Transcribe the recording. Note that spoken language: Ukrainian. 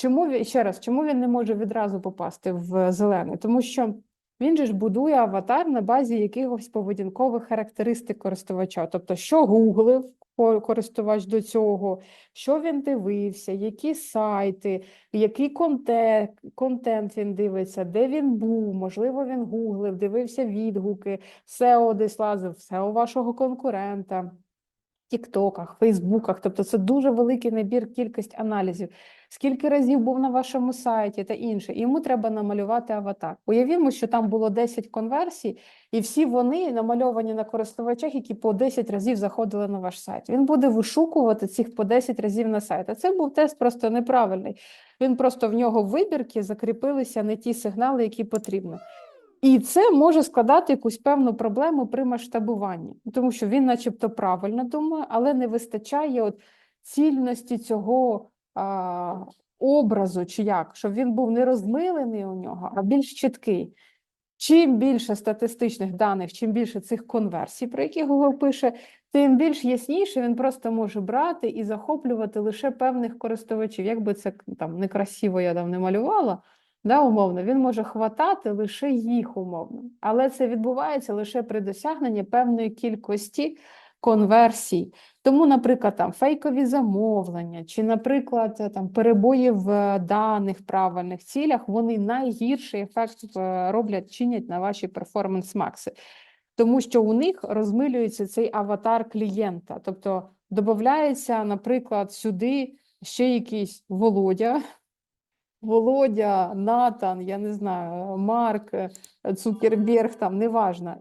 Чому він ще раз, чому він не може відразу попасти в зелений? Тому що він же ж будує аватар на базі якихось поведінкових характеристик користувача. Тобто, що гуглив користувач до цього, що він дивився, які сайти, який контент, контент він дивиться, де він був, можливо, він гуглив, дивився відгуки, SEO десь лазив, SEO вашого конкурента. Тіктоках, Фейсбуках, тобто це дуже великий набір, кількість аналізів. Скільки разів був на вашому сайті та інше. І Йому треба намалювати аватар. Уявімо, що там було 10 конверсій, і всі вони намальовані на користувачах, які по 10 разів заходили на ваш сайт. Він буде вишукувати цих по 10 разів на сайт. А це був тест просто неправильний. Він просто в нього вибірки закріпилися не ті сигнали, які потрібно. І це може складати якусь певну проблему при масштабуванні, тому що він, начебто, правильно думає, але не вистачає от цільності цього а, образу, чи як, щоб він був не розмилений у нього, а більш чіткий. Чим більше статистичних даних, чим більше цих конверсій, про які Google пише, тим більш ясніше він просто може брати і захоплювати лише певних користувачів. Якби це там некрасиво я там не малювала, да, умовно, він може хватати лише їх умовно. Але це відбувається лише при досягненні певної кількості конверсій. Тому, наприклад, там фейкові замовлення, чи, наприклад, е, там перебої в е, даних правильних цілях, вони найгірший ефект е, роблять, чинять на ваші перформанс-макси. Тому що у них розмилюється цей аватар клієнта. Тобто додається, наприклад, сюди ще якийсь Володя, Володя, Натан, я не знаю, Марк, е, Цукерберг, там неважно.